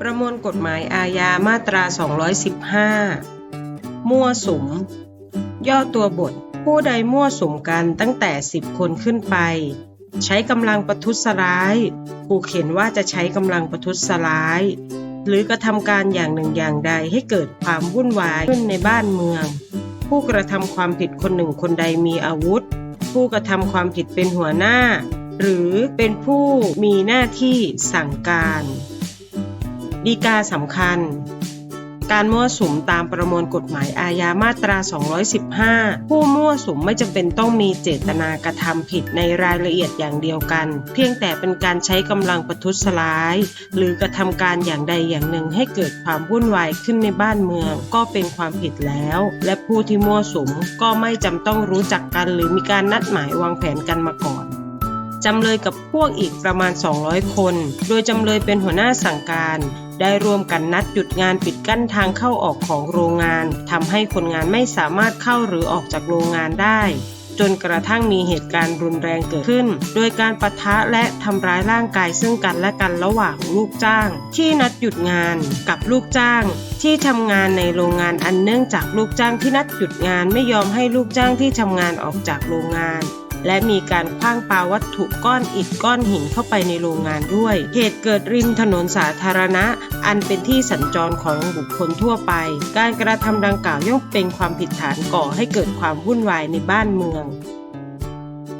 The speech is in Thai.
ประมวลกฎหมายอาญามาตรา 215 มั่วสุม ย่อตัวบท ผู้ใดมั่วสุมกันตั้งแต่ 10 คนขึ้นไป ใช้กำลังประทุษร้ายขู่เข็นว่าจะใช้กำลังประทุษร้าย หรือกระทำการอย่างหนึ่งอย่างใดให้เกิดความวุ่นวายขึ้นในบ้านเมือง ผู้กระทำความผิดคนหนึ่งคนใดมีอาวุธ ผู้กระทำความผิดเป็นหัวหน้า หรือเป็นผู้มีหน้าที่สั่งการ ดีกาสำคัญ การมั่วสุมตามประมวลกฎหมายอาญามาตรา 215 ผู้มั่วสุมไม่จำเป็นต้องมีเจตนากระทำผิดในรายละเอียดอย่างเดียวกัน เพียงแต่เป็นการใช้กำลังประทุษร้าย หรือกระทำการอย่างใดอย่างหนึ่งให้เกิดความวุ่นวายขึ้นในบ้านเมือง ก็เป็นความผิดแล้ว และผู้ที่มั่วสุมก็ไม่จำต้องรู้จักกัน หรือมีการนัดหมายวางแผนกันมาก่อน จำเลยกับพวกอีกประมาณ 200 คน โดยจำเลยเป็นหัวหน้าสั่งการ ได้ร่วมกันนัดหยุดงานปิดกั้นทางเข้าออกของโรงงานทำให้คนงานไม่สามารถเข้าหรือออกจากโรงงานได้จนกระทั่งมีเหตุการณ์รุนแรงเกิดขึ้น โดยการปะทะและทำร้ายร่างกายซึ่งกันและกันระหว่างลูกจ้าง ที่นัดหยุดงานกับลูกจ้าง ที่ทำงานในโรงงานอันเนื่องจากลูกจ้างที่นัดหยุดงานไม่ยอมให้ลูกจ้างที่ทำงานออกจากโรงงาน และมีการคว้างปาวัตถุก้อนอิฐก้อนหินเข้าไปในโรงงานด้วย เหตุเกิดริมถนนสาธารณะ อันเป็นที่สัญจรของบุคคลทั่วไป การกระทำดังกล่าวย่อมเป็นความผิดฐานก่อให้เกิดความวุ่นวายในบ้านเมือง